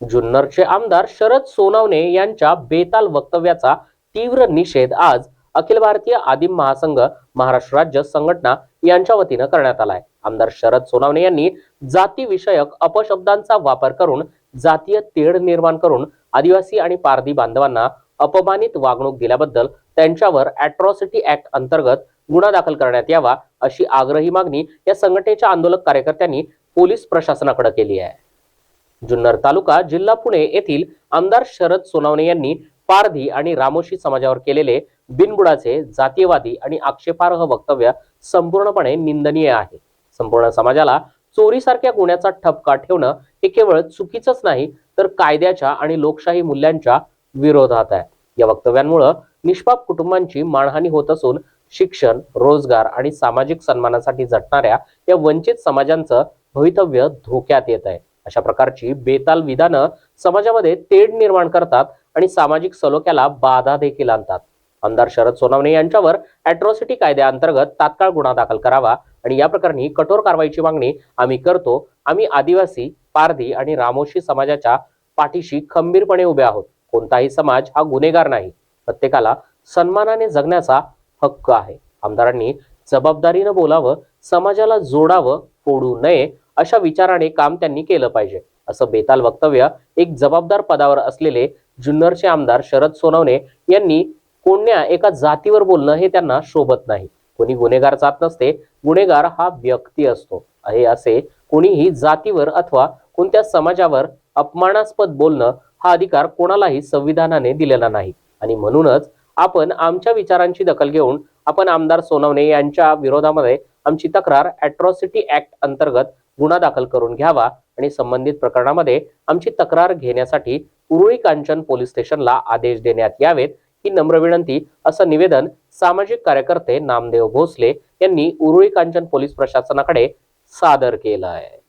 जुन्नरचे आमदार शरद सोनवणे यांच्या बेताल वक्तव्याचा तीव्र निषेध आज अखिल भारतीय आदिम महासंघ महाराष्ट्र राज्य संघटना यांच्या वतीनं करण्यात आलाय. आमदार शरद सोनावणे यांनी जातीविषयक अपशब्दांचा वापर करून जातीय तेढ निर्माण करून आदिवासी आणि पारधी बांधवांना अपमानित वागणूक दिल्याबद्दल त्यांच्यावर अॅट्रॉसिटी ऍक्ट अंतर्गत गुन्हा दाखल करण्यात यावा अशी आग्रही मागणी या संघटनेच्या आंदोलक कार्यकर्त्यांनी पोलीस प्रशासनाकडे केली आहे. जुन्नर तालुका जिल्हा पुणे येथील आमदार शरद सोनावणे यांनी पारधी आणि रामोशी समाजावर केलेले बिनबुडाचे जातीयवादी आणि आक्षेपार्ह वक्तव्य संपूर्णपणे निंदनीय आहे. संपूर्ण समाजाला चोरीसारख्या गुन्ह्याचा ठपका ठेवणं हे केवळ चुकीचंच नाही तर कायद्याच्या आणि लोकशाही मूल्यांच्या विरोधात आहे. या वक्तव्यांमुळं निष्पाप कुटुंबांची मानहानी होत असून शिक्षण रोजगार आणि सामाजिक सन्मानासाठी झटणाऱ्या या वंचित समाजांचं भवितव्य धोक्यात येत आहे. अशा प्रकारची बेताल विधानं समाजामध्ये तेढ निर्माण करतात आणि सामाजिक सलोख्याला बाधा देखील आणतात. आमदार शरद सोनवणे यांच्यावर अॅट्रॉसिटी कायद्याअंतर्गत तात्काळ गुन्हा दाखल करावा आणि या प्रकरणी कठोर कारवाईची मागणी आम्ही करतो. आम्ही आदिवासी पारधी आणि रामोशी समाजाच्या पाठीशी खंबीरपणे उभे आहोत. कोणताही समाज हा गुन्हेगार नाही. प्रत्येकाला सन्मानाने जगण्याचा हक्क आहे. आमदारांनी जबाबदारीनं बोलावं समाजाला जोडावं फोडू नये अशा विचाराने काम त्यांनी केलं पाहिजे. असं बेताल वक्तव्य एक जबाबदार पदावर असलेले जुन्नरचे आमदार शरद सोनवणे यांनी कोण्या एका जातीवर बोलणं हे त्यांना शोभत नाही. कोणी गुन्हेगार जात नसते गुन्हेगार हा व्यक्ती असतो. हे असे कोणीही जातीवर अथवा कोणत्या समाजावर अपमानास्पद बोलणं हा अधिकार कोणालाही संविधानाने दिलेला नाही. आणि म्हणूनच आपण आमच्या विचारांची दखल घेऊन आपण आमदार सोनवणे यांच्या विरोधामध्ये आमची तक्रार अॅट्रॉसिटी ऍक्ट अंतर्गत गुन्हा दाखल करून घ्यावा आणि संबंधित प्रकरणामध्ये आमची तक्रार घेण्यासाठी उरुळी कांचन पोलीस स्टेशनला आदेश देण्यात यावेत ही नम्र विनंती असं निवेदन सामाजिक कार्यकर्ते नामदेव भोसले यांनी उरुळी कांचन पोलीस प्रशासनाकडे सादर केलं आहे.